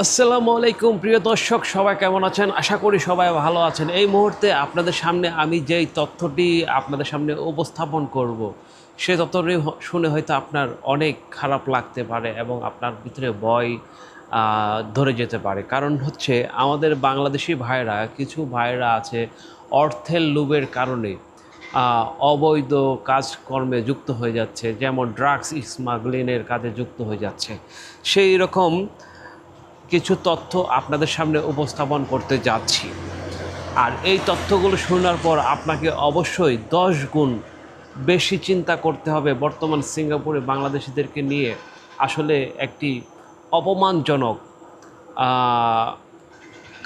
আসসালামু আলাইকুম, প্রিয় দর্শক, সবাই কেমন আছেন? আশা করি সবাই ভালো আছেন। এই মুহূর্তে আপনাদের সামনে আমি যেই তথ্যটি আপনাদের সামনে উপস্থাপন করব, সে তথ্যটি শুনে হয়তো আপনার অনেক খারাপ লাগতে পারে এবং আপনার ভিতরে ভয় ধরে যেতে পারে। কারণ হচ্ছে আমাদের বাংলাদেশি ভাইরা, কিছু ভাইরা আছে অর্থের লোভের কারণে অবৈধ কাজকর্মে যুক্ত হয়ে যাচ্ছে। যেমন ড্রাগস স্মাগলিংয়ের কাজে যুক্ত হয়ে যাচ্ছে। সেই রকম কিছু তথ্য আপনাদের সামনে উপস্থাপন করতে যাচ্ছি। আর এই তথ্যগুলো শোনার পর আপনাকে অবশ্যই দশ গুণ বেশি চিন্তা করতে হবে বর্তমান সিঙ্গাপুরে বাংলাদেশিদেরকে নিয়ে। আসলে একটি অপমানজনক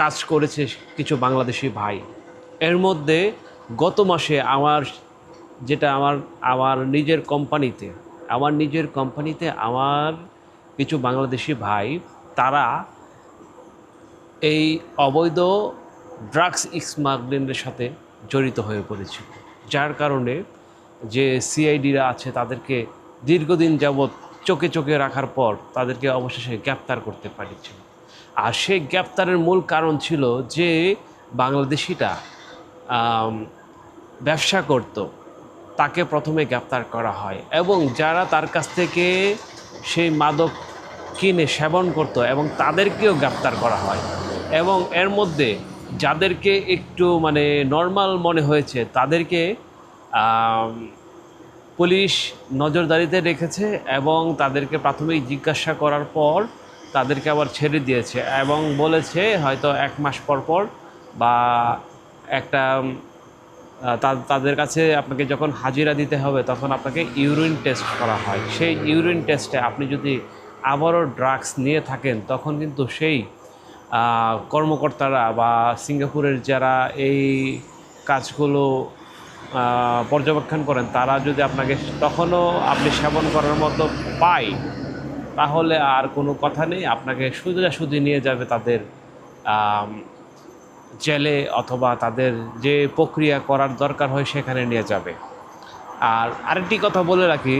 কাজ করেছে কিছু বাংলাদেশি ভাই। এর মধ্যে গত মাসে আমার যেটা আমার আমার নিজের কোম্পানিতে, আমার নিজের কোম্পানিতে আমার কিছু বাংলাদেশি ভাই, তারা এই অবৈধ ড্রাগস স্মাগলিংয়ের সাথে জড়িত হয়ে পড়েছিল যার কারণে যে সিআইডিরা আছে, তাদেরকে দীর্ঘদিন যাবৎ চোখে চোখে রাখার পর তাদেরকে অবশেষে গ্রেপ্তার করতে পারছিল আর সেই গ্রেপ্তারের মূল কারণ ছিল যে বাংলাদেশিটা ব্যবসা করত, তাকে প্রথমে গ্রেপ্তার করা হয় এবং যারা তার কাছ থেকে সেই মাদক কিনে সেবন করত এবং তাদেরকেও গ্রেপ্তার করা হয়। এবং এর মধ্যে যাদেরকে একটু মানে নর্মাল মনে হয়েছে, তাদেরকে পুলিশ নজরদারিতে রেখেছে এবং তাদেরকে প্রাথমিক জিজ্ঞাসা করার পর তাদেরকে আবার ছেড়ে দিয়েছে এবং বলেছে হয়তো এক মাস পর পর বা একটা তাদের কাছে আপনাকে যখন হাজিরা দিতে হবে তখন আপনাকে ইউরিন টেস্ট করা হয়। সেই ইউরিন টেস্টে আপনি যদি আবারও ড্রাগস নিয়ে থাকেন, তখন কিন্তু সেই কর্মকর্তারা বা সিঙ্গাপুরের যারা এই কাজগুলো পর্যবেক্ষণ করেন, তারা যদি আপনাকে তখনও আপনি সেবন করার মতো পায়, তাহলে আর কোনো কথা নেই, আপনাকে সোজাসুজি নিয়ে যাবে তাদের জেলে অথবা তাদের যে প্রক্রিয়া করার দরকার হয় সেখানে নিয়ে যাবে। আর আরেকটি কথা বলে রাখি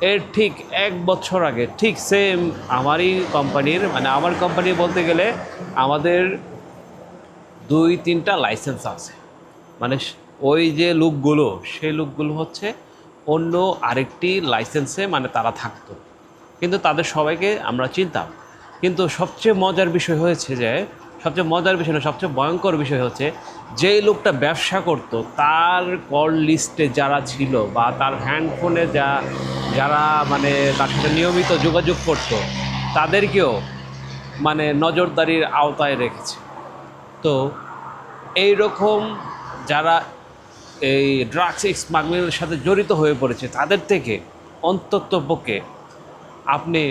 এর ঠিক এক বছর আগে, ঠিক সেম আমারই কোম্পানির মানে আমার কোম্পানি বলতে গেলে আমাদের দুই তিনটা লাইসেন্স আছে। মানে ওই যে লোকগুলো সেই লোকগুলো হচ্ছে অন্য আরেকটি লাইসেন্সে মানে তারা থাকতো। কিন্তু তাদের সবাইকে আমরা চিনতাম। কিন্তু সবচেয়ে মজার বিষয় হয়েছে যে সবচেয়ে মজার বিষয় না, সবচেয়ে ভয়ঙ্কর বিষয় হচ্ছে, যেই লোকটা ব্যবসা করত, তার কল লিস্টে যারা ছিল বা তার হ্যান্ডফোনে যা, যারা মানে তার সাথে নিয়মিত যোগাযোগ করত, তাদেরকেও মানে নজরদারির আওতায় রেখেছে। তো এই রকম যারা এই ড্রাগস স্মাগলিংয়ের সাথে জড়িত হয়ে পড়েছে, তাদের থেকে অন্তত পক্ষে আপনি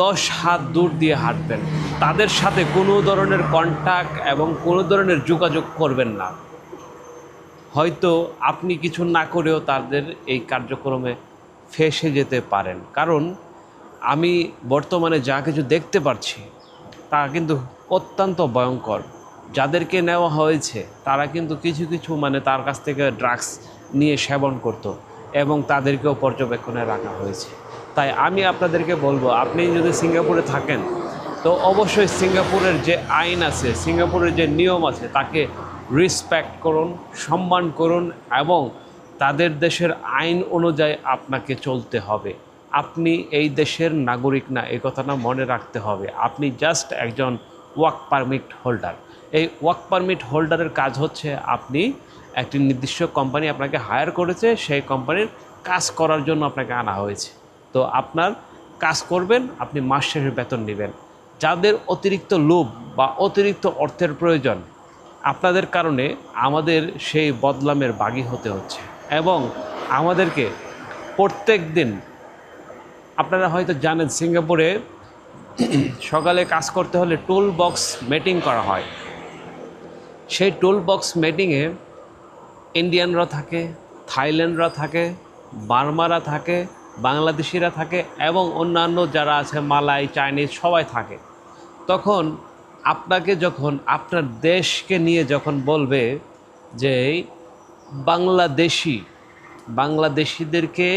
দশ হাত দূর দিয়ে হাঁটবেন। তাদের সাথে কোনো ধরনের কন্ট্যাক্ট এবং কোনো ধরনের যোগাযোগ করবেন না। হয়তো আপনি কিছু না করেও তাদের এই কার্যক্রমে ফেসে যেতে পারেন। কারণ আমি বর্তমানে যা কিছু দেখতে পাচ্ছি তা কিন্তু অত্যন্ত ভয়ঙ্কর। যাদেরকে নেওয়া হয়েছে, তারা কিন্তু কিছু কিছু মানে তার কাছ থেকে ড্রাগস নিয়ে সেবন করত এবং তাদেরকেও পর্যবেক্ষণে রাখা হয়েছে। তাই আমি আপনাদেরকে বলব, আপনি যদি সিঙ্গাপুরে থাকেন, তো অবশ্যই সিঙ্গাপুরের যে আইন আছে, সিঙ্গাপুরের যে নিয়ম আছে, তাকে রেসপেক্ট করুন, সম্মান করুন এবং তাদের দেশের আইন অনুযায়ী আপনাকে চলতে হবে। আপনি এই দেশের নাগরিক না এই কথাটা মনে রাখতে হবে। আপনি জাস্ট একজন ওয়ার্ক পারমিট হোল্ডার এই ওয়ার্ক পারমিট হোল্ডারের কাজ হচ্ছে, আপনি একটি নির্দিষ্ট কোম্পানি আপনাকে হায়ার করেছে, সেই কোম্পানির কাজ করার জন্য আপনাকে আনা হয়েছে। তো আপনার কাজ করবেন, আপনি মাস শেষে বেতন নেবেন। যাদের অতিরিক্ত লোভ বা অতিরিক্ত অর্থের প্রয়োজন, আপনাদের কারণে আমাদের সেই বদলামের বাগি হতে হচ্ছে এবং আমাদেরকে প্রত্যেক দিন, আপনারা হয়তো জানেন সিঙ্গাপুরে সকালে কাজ করতে হলে টুল বক্স মিটিং করা হয়। সেই টুল বক্স মিটিংয়ে ইন্ডিয়ানরা থাকে থাইল্যান্ডরা থাকে বার্মারা থাকে বাংলাদেশিরা থাকে এবং অন্যান্য যারা আছে, মালাই, চাইনিজ, সবাই থাকে। তখন আপনাকে যখন আপনার দেশকে নিয়ে যখন বলবে যে বাংলাদেশি, বাংলাদেশিদেরকে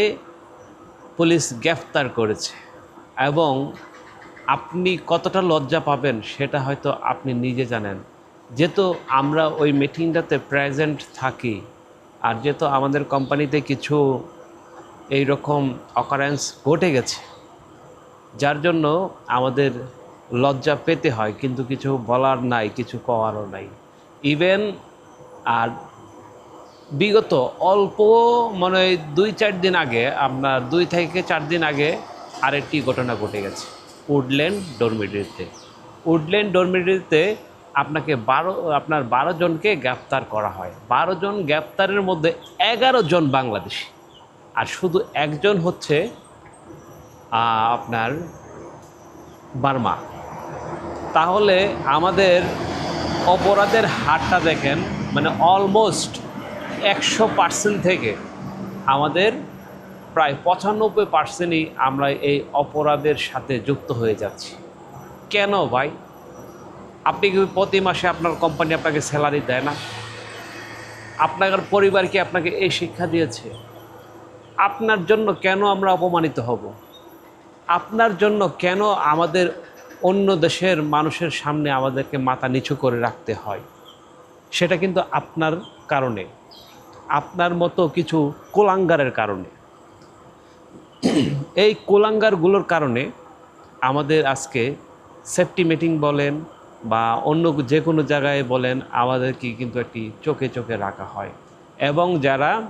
পুলিশ গ্রেফতার করেছে এবং আপনি কতটা লজ্জা পাবেন সেটা হয়তো আপনি নিজে জানেন। যেহেতু আমরা ওই মিটিংটাতে প্রেজেন্ট থাকি, আর যেহেতু আমাদের কোম্পানিতে কিছু এই রকম অকারেন্স ঘটে গেছে। যার জন্য আমাদের লজ্জা পেতে হয়, কিন্তু কিছু বলার নাই, কিছু করারও নাই। ইভেন আর বিগত অল্প মানে দুই চার দিন আগে, আপনার দুই থেকে চার দিন আগে আরেকটি ঘটনা ঘটে গেছে, উডল্যান্ড ডরমিটরিতে উডল্যান্ড ডরমিটরিতে আপনাকে বারো, আপনার বারো জনকে গ্রেপ্তার করা হয়। বারো জন গ্রেপ্তারের মধ্যে এগারো জন বাংলাদেশি। আর শুধু একজন হচ্ছে আপনার বার্মা। তাহলে আমাদের অপরাধের হারটা দেখেন মানে অলমোস্ট একশো পার্সেন্ট থেকে আমাদের প্রায় পঁচানব্বই পার্সেন্টই আমরা এই অপরাধের সাথে যুক্ত হয়ে যাচ্ছি। কেন ভাই? আপনি কি প্রতি মাসে আপনার কোম্পানি আপনাকে স্যালারি দেয় না? আপনার পরিবার কি আপনাকে এই শিক্ষা দিয়েছে? আপনার জন্য কেন আমরা অপমানিত হব? আপনার জন্য কেন আমাদের অন্য দেশের মানুষের সামনে আমাদেরকে মাথা নিচু করে রাখতে হয়? সেটা কিন্তু আপনার কারণে, আপনার মতো কিছু কোলাঙ্গারের কারণে। এই কোলাঙ্গারগুলোর কারণে আমাদের আজকে সেফটি মিটিং বলেন বা অন্য যে কোনো জায়গায় বলেন আমাদেরকে কিন্তু একটি চোখে চোখে রাখা হয়। এবং যারা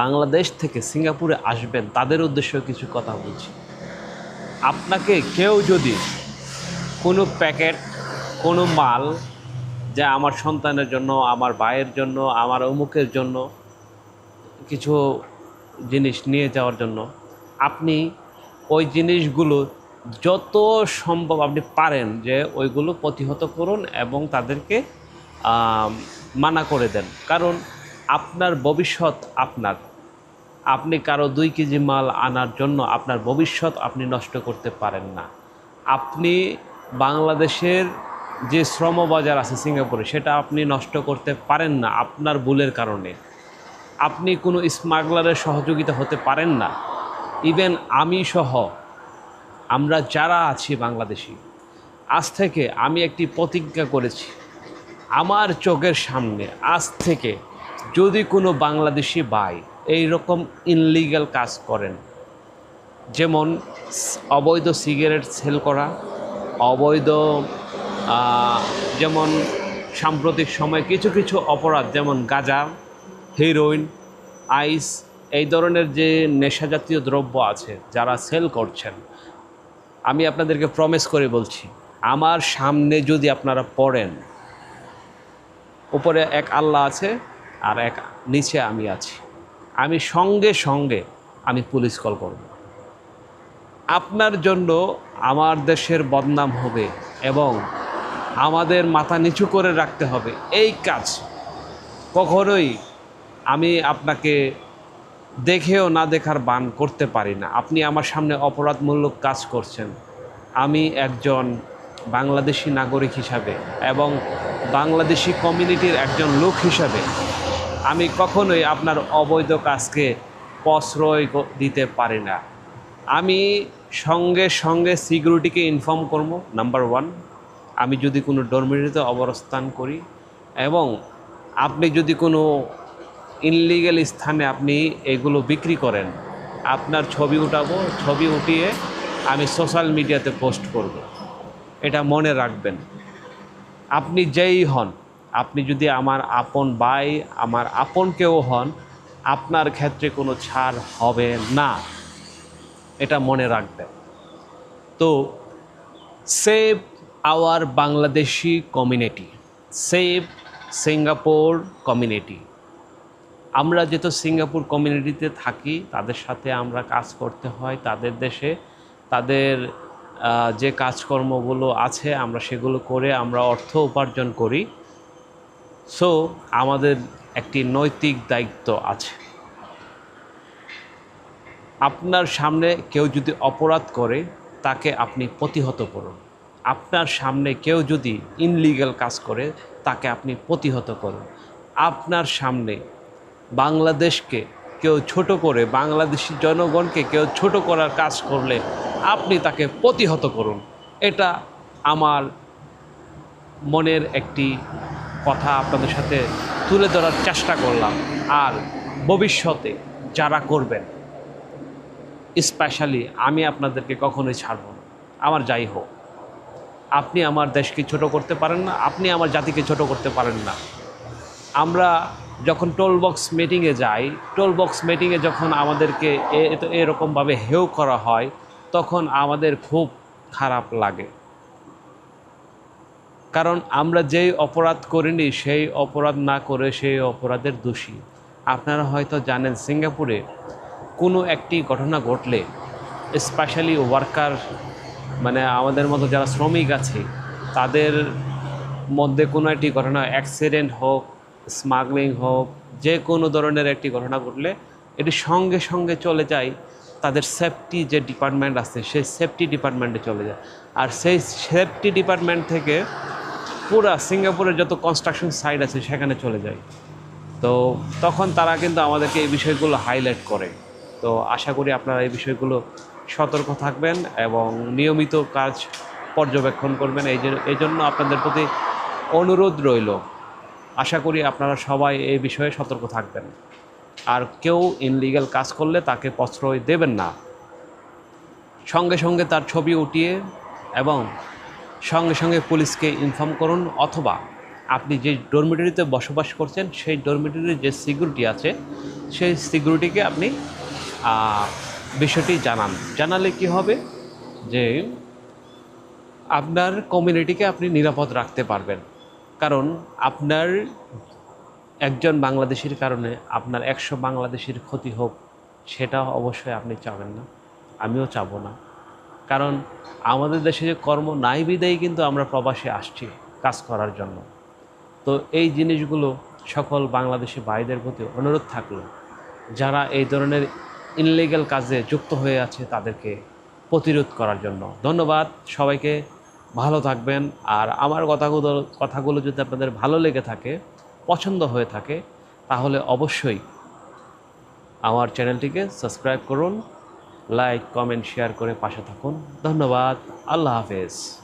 বাংলাদেশ থেকে সিঙ্গাপুরে আসবেন, তাদের উদ্দেশ্যে কিছু কথা বলছি। আপনাকে কেউ যদি কোনো প্যাকেট, কোনো মাল যা আমার সন্তানের জন্য, আমার ভাইয়ের জন্য, আমার অমুকের জন্য কিছু জিনিস নিয়ে যাওয়ার জন্য, আপনি ওই জিনিসগুলো যত সম্ভব আপনি পারেন যে ওইগুলো প্রতিহত করুন এবং তাদেরকে মানা করে দেন। কারণ আপনার ভবিষ্যৎ আপনার। আপনি কারও দুই কেজি মাল আনার জন্য আপনার ভবিষ্যৎ আপনি নষ্ট করতে পারেন না। আপনি বাংলাদেশের যে শ্রমবাজার আছে সিঙ্গাপুরে, সেটা আপনি নষ্ট করতে পারেন না আপনার ভুলের কারণে। আপনি কোনো স্মাগলারের সহযোগিতা হতে পারেন না। ইভেন আমি সহ আমরা যারা আছি বাংলাদেশি, আজ থেকে আমি একটি প্রতিজ্ঞা করেছি। আমার চোখের সামনে আজ থেকে যদি কোনো বাংলাদেশি ভাই এই রকম ইনলিগাল কাজ করেন, যেমন অবৈধ সিগারেট সেল করা, অবৈধ যেমন সাম্প্রতিক সময়ে কিছু কিছু অপরাধ যেমন গাঁজা হিরোইন আইস এই ধরনের যে নেশাজাতীয় দ্রব্য আছে যারা সেল করছেন, আমি আপনাদেরকে প্রমিস করে বলছি, আমার সামনে যদি আপনারা পড়েন, উপরে এক আল্লাহ আছে আর এক নিচে আমি আছি। আমি সঙ্গে সঙ্গে আমি পুলিশ কল করব। আপনার জন্য আমার দেশের বদনাম হবে এবং আমাদের মাথা নিচু করে রাখতে হবে। এই কাজ কখনোই আমি আপনাকে দেখেও না দেখার বান করতে পারি না। আপনি আমার সামনে অপরাধমূলক কাজ করছেন। আমি একজন বাংলাদেশি নাগরিক হিসাবে এবং বাংলাদেশি কমিউনিটির একজন লোক হিসাবে আমি কখনোই আপনার অবৈধ কাজকে প্রশ্রয় দিতে পারি না। আমি সঙ্গে সঙ্গে সিকিউরিটিকে ইনফর্ম করব নাম্বার ওয়ান আমি যদি কোনো ডরমিটরিতে অবস্থান করি এবং আপনি যদি কোনো ইনলিগেল স্থানে আপনি এগুলো বিক্রি করেন, আপনার ছবি উঠাবো, ছবি উঠিয়ে আমি সোশ্যাল মিডিয়াতে পোস্ট করব। এটা মনে রাখবেন। আপনি যেই হন আপনি যদি আমার আপন ভাই, আমার আপন কেউ হন, আপনার ক্ষেত্রে কোনো ছাড় হবে না। এটা মনে রাখবেন। তো save our Bangladeshi community save Singapore community আমরা যেহেতু সিঙ্গাপুর কমিউনিটিতে থাকি, তাদের সাথে আমরা কাজ করতে হয়, তাদের দেশে। তাদের যে কাজকর্মগুলো আছে, আমরা সেগুলো করে আমরা অর্থ উপার্জন করি। সো আমাদের একটি নৈতিক দায়িত্ব আছে। আপনার সামনে কেউ যদি অপরাধ করে, তাকে আপনি প্রতিহত করুন। আপনার সামনে কেউ যদি ইনলিগাল কাজ করে, তাকে আপনি প্রতিহত করুন। আপনার সামনে বাংলাদেশকে কেউ ছোট করে, বাংলাদেশি জনগণকে কেউ ছোট করার কাজ করলে, আপনি তাকে প্রতিহত করুন। এটা আমার মনের একটি কথা আপনাদের সাথে তুলে ধরার চেষ্টা করলাম। আর ভবিষ্যতে যারা করবেন, স্পেশালি আমি আপনাদেরকে কখনোই ছাড়ব না। আমার যাই হোক, আপনি আমার দেশকে ছোট করতে পারেন না, আপনি আমার জাতিকে ছোট করতে পারেন না। আমরা যখন টোল বক্স মিটিংয়ে যাই টোল বক্স মিটিংয়ে যখন আমাদেরকে এরকমভাবে হেউ করা হয়, তখন আমাদের খুব খারাপ লাগে। কারণ আমরা যেই অপরাধ করিনি, সেই অপরাধ না করে সেই অপরাধের দোষী। আপনারা হয়তো জানেন, সিঙ্গাপুরে কোনো একটি ঘটনা ঘটলে স্পেশালি ওয়ার্কার মানে আমাদের মতো যারা শ্রমিক আছে, তাদের মধ্যে কোনো একটি ঘটনা অ্যাক্সিডেন্ট হোক স্মাগলিং হোক, যে কোনো ধরনের একটি ঘটনা ঘটলে, এটি সঙ্গে সঙ্গে চলে যায়, তাদের সেফটি যে ডিপার্টমেন্ট আছে, সেই সেফটি ডিপার্টমেন্টে চলে যায়। আর সেই সেফটি ডিপার্টমেন্ট থেকে পুরা সিঙ্গাপুরের যত কনস্ট্রাকশন সাইট আছে সেখানে চলে যায়। তো তখন তারা কিন্তু আমাদেরকে এই বিষয়গুলো হাইলাইট করে। তো আশা করি আপনারা এই বিষয়গুলো সতর্ক থাকবেন এবং নিয়মিত কাজ পর্যবেক্ষণ করবেন। এই যে- এই জন্য আপনাদের প্রতি অনুরোধ রইল। আশা করি আপনারা সবাই এই বিষয়ে সতর্ক থাকবেন। আর কেউ ইনলিগাল কাজ করলে তাকে প্রশ্রয় দেবেন না। সঙ্গে সঙ্গে তার ছবি উঠিয়ে এবং সঙ্গে সঙ্গে পুলিশকে ইনফর্ম করুন, অথবা আপনি যে ডরমিটরিতে বসবাস করছেন, সেই ডরমিটরির যে সিকিউরিটি আছে, সেই সিকিউরিটিকে আপনি বিষয়টি জানান। জানালে কি হবে? যে আপনার কমিউনিটিকে আপনি নিরাপদ রাখতে পারবেন। কারণ আপনার একজন বাংলাদেশির কারণে আপনার একশো বাংলাদেশির ক্ষতি হোক, সেটা অবশ্যই আপনি চাবেন না। আমিও চাবো না। কারণ আমাদের দেশে যে কর্ম নাই বিদায়ী কিন্তু আমরা প্রবাসে আসছি কাজ করার জন্য। তো এই জিনিসগুলো সকল বাংলাদেশি ভাইদের প্রতি অনুরোধ থাকল, যারা এই ধরনের ইনলিগাল কাজে যুক্ত হয়ে আছে তাদেরকে প্রতিরোধ করার জন্য। ধন্যবাদ সবাইকে, ভালো থাকবেন। আর আমার কথাগুলো কথাগুলো যদি আপনাদের ভালো লেগে থাকে, পছন্দ হয়ে থাকে, তাহলে অবশ্যই আমার চ্যানেলটিকে সাবস্ক্রাইব করুন। লাইক কমেন্ট শেয়ার করে পাশে থাকুন। ধন্যবাদ। আল্লাহ হাফেজ।